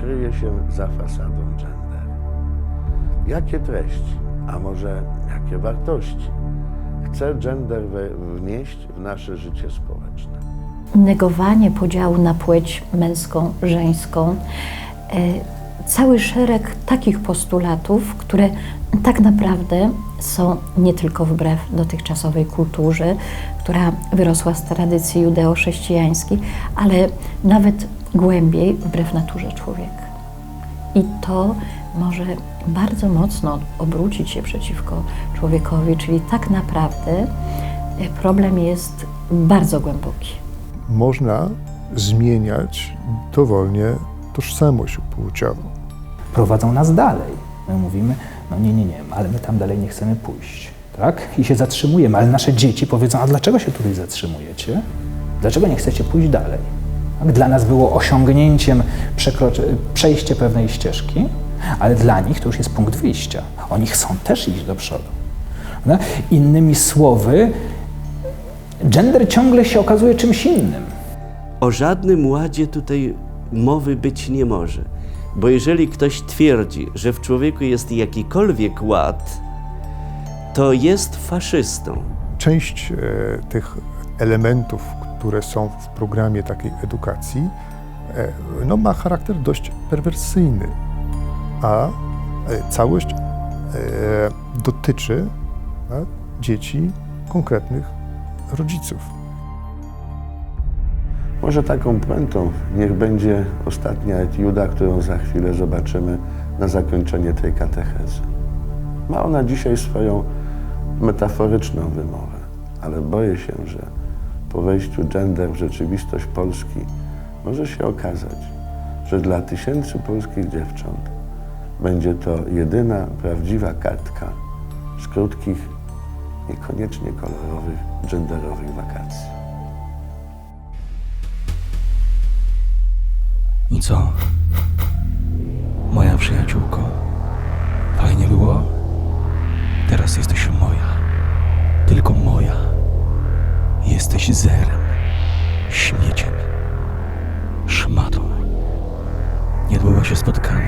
kryje się za fasadą gender? Jakie treści, a może jakie wartości chce gender wnieść w nasze życie społeczne? negowanie podziału na płeć męską, żeńską, e, cały szereg takich postulatów, które tak naprawdę są nie tylko wbrew dotychczasowej kulturze, która wyrosła z tradycji judeo-chrześcijańskiej, ale nawet głębiej wbrew naturze człowieka. I to może bardzo mocno obrócić się przeciwko człowiekowi, czyli tak naprawdę e, problem jest bardzo głęboki. Można zmieniać dowolnie tożsamość płciową. prowadzą nas dalej. My mówimy, no nie, nie, nie, ale my tam dalej nie chcemy pójść, tak? I się zatrzymujemy, ale nasze dzieci powiedzą, a dlaczego się tutaj zatrzymujecie? Dlaczego nie chcecie pójść dalej? Tak? Dla nas było osiągnięciem przejście pewnej ścieżki, ale dla nich to już jest punkt wyjścia. Oni chcą też iść do przodu. No? Innymi słowy, gender ciągle się okazuje czymś innym. O żadnym ładzie tutaj mowy być nie może. Bo jeżeli ktoś twierdzi, że w człowieku jest jakikolwiek ład, to jest faszystą. Część e, tych elementów, które są w programie takiej edukacji, e, no, ma charakter dość perwersyjny, a e, całość e, dotyczy dzieci konkretnych rodziców. Może taką puentą niech będzie ostatnia etiuda, którą za chwilę zobaczymy na zakończenie tej katechezy. Ma ona dzisiaj swoją metaforyczną wymowę, ale boję się, że po wejściu gender w rzeczywistość Polski może się okazać, że dla tysięcy polskich dziewcząt będzie to jedyna prawdziwa kartka z krótkich, niekoniecznie kolorowych, genderowych wakacji. I co? Moja przyjaciółko, jesteś zerem, śmieciem, szmatą. Niedługo się spotkamy.